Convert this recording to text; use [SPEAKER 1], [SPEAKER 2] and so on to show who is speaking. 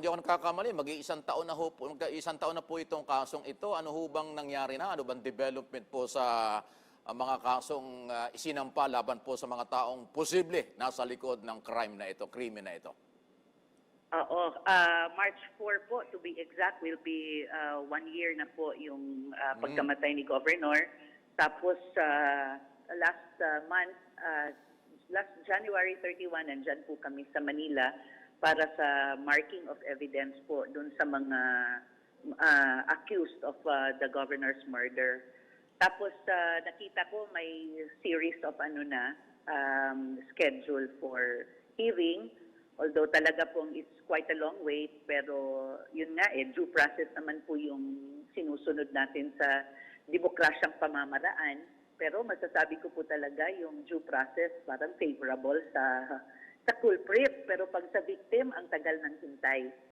[SPEAKER 1] kung di ako nagkakamali, mag-iisang taon na ho, mag-iisang taon na po itong kasong ito. Ano ho bang nangyari na? Ano bang development po sa ah, mga kasong ah, isinampa laban po sa mga taong posible nasa likod ng crime na ito, krimen na ito?
[SPEAKER 2] Oo, ah, March 4 po, to be exact, will be ah, one year na po yung ah, pagkamatay ni Governor. Tapos, ah, last ah, month, ah, last January 31, nandyan po kami sa Manila para sa marking of evidence po dun sa mga ah, accused of ah, the governor's murder. Tapos, ah, nakita ko may series of ano na, um, schedule for hearing. Although talaga pong it's quite a long wait, pero yun nga eh, due process naman po yung sinusunod natin sa demokrasyang pamamaraan. Pero masasabi ko po talaga yung due process parang favorable sa sa culprit. Pero pag sa victim, ang tagal ng hintay.